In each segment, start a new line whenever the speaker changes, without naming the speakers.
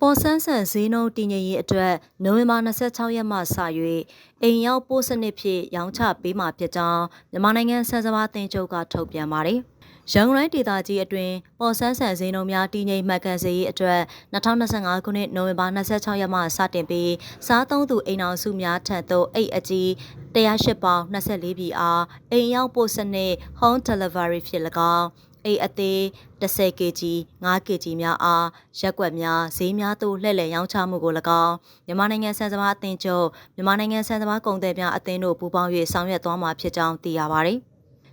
ပေါ်ဆန်းဆန်ဈေးနှုန်းတည်ငြိမ်ရေးအတွက်နိုဝင်ဘာ26ရက်မှစ၍အိမ်ရောက်ပို့စနစ်ဖြင့်ရောင်းချပေးမှာဖြစ်ကြောင်းမြန်မာနိုင်ငံဆန်စပါးတင်ချုပ်ကထုတ်ပြန်ပါတယ်။ရန်ကုန်တိုင်းဒေသကြီးအတွင်းပေါ်ဆန်းဆန်ဈေးနှုန်းများတည်ငြိမ်မှတ်ကန်စေရေးအတွက်2025ခုနှစ်နိုဝင်ဘာ26ရက်မှစတင်ပြီးစားသုံးသူအိမ်အောင်စုများထံသို့အိတ်အကြီး108ပေါင်24ပြည်အားအိမ်ရောက်ပို့စနစ် home delivery ဖြစ်၎င်း အိတ်အသေး10 kg 5 kg များအားရက်ွက်များဈေးများသို့လှည့်လည်ရောင်းချမှုကို၎င်းမြန်မာနိုင်ငံစံစဘာအသင်းချုပ်မြန်မာနိုင်ငံစံစဘာကုန်သည်များအသင်းတို့ပူးပေါင်း၍ဆောင်ရွက်သွားမှာဖြစ်ကြောင်းသိရပါသည်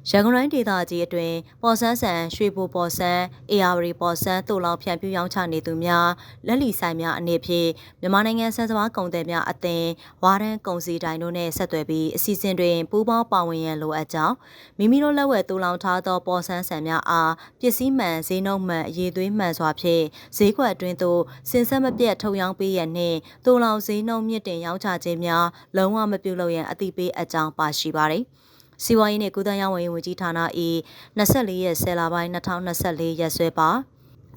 ရန်ကုန်တိုင်းဒေသကြီးအတွင်းပေါ်ဆန်းဆန်ရွှေဘိုပေါ်ဆန်းအေယာဝတီပေါ်ဆန်းတို့လောင်ဖြန့်ပြူရောင်းချနေသူများလက်လီဆိုင်များအနေဖြင့်မြန်မာနိုင်ငံစံစဘာကုန်သည်များအသင်းဝါရန်ကုန်စီတိုင်းတို့နဲ့ဆက်သွယ်ပြီးအစီအစဉ်တွင်ပူးပေါင်းပါဝင်ရန်လိုအပ်ကြောင်းမိမိတို့လက်ဝယ်တူလောင်ထားသောပေါ်ဆန်းဆန်များအားပစ္စည်းမှန်ဈေးနှုန်းမှန်အရေးသွေးမှန်စွာဖြင့်ဈေးကွက်အတွင်းသို့စင်ဆက်မပြတ်ထုတ်ရောင်းပေးရန်နှင့်တူလောင်ဈေးနှုန်းမြင့်တင်ရောင်းချခြင်းများလုံးဝမပြုလုပ်ရန်အသိပေးအကြောင်းပါရှိပါသည် စီဝါရေးနှင့်ကုသရေးဝန်ကြီးဝန်ကြီးဌာန၏24ရက်10လပိုင်း2024ရက်စွဲပါ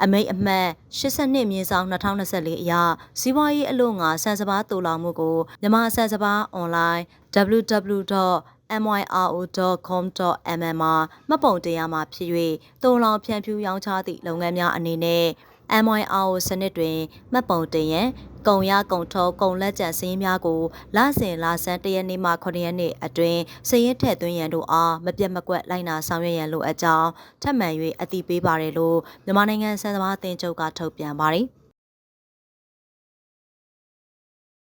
အမိတ်အမှတ်82မြင်းဆောင်2024အရစီးပွားရေးအလို့ငါဆန်စပါးတူလောင်မှုကိုမြန်မာဆန်စပါး online www.myro.com.mm မှာမှတ်ပုံတင်ရမှာဖြစ်၍တူလောင်ဖြန့်ဖြူးရောင်းချသည့်လုပ်ငန်းများအနေနဲ့ MYRO စနစ်တွင်မှတ်ပုံတင်ရန်ကုံရကုံထုတ်ကုံလက်ကျန်စည်းများကိုလစဉ်လဆန်းတရက်နေ့မှ9ရက်နေ့အတွင်းစည်ရင်ထည့်သွင်းရန်တို့အားမပြတ်မကွက်လိုက်နာဆောင်ရွက်ရန်လိုအပ်ကြောင်းထပ်မံ၍အသိပေးပါရလို့မြန်မာနိုင်ငံစံသမားအသင်းချုပ်ကထုတ်ပြန်ပါတယ်။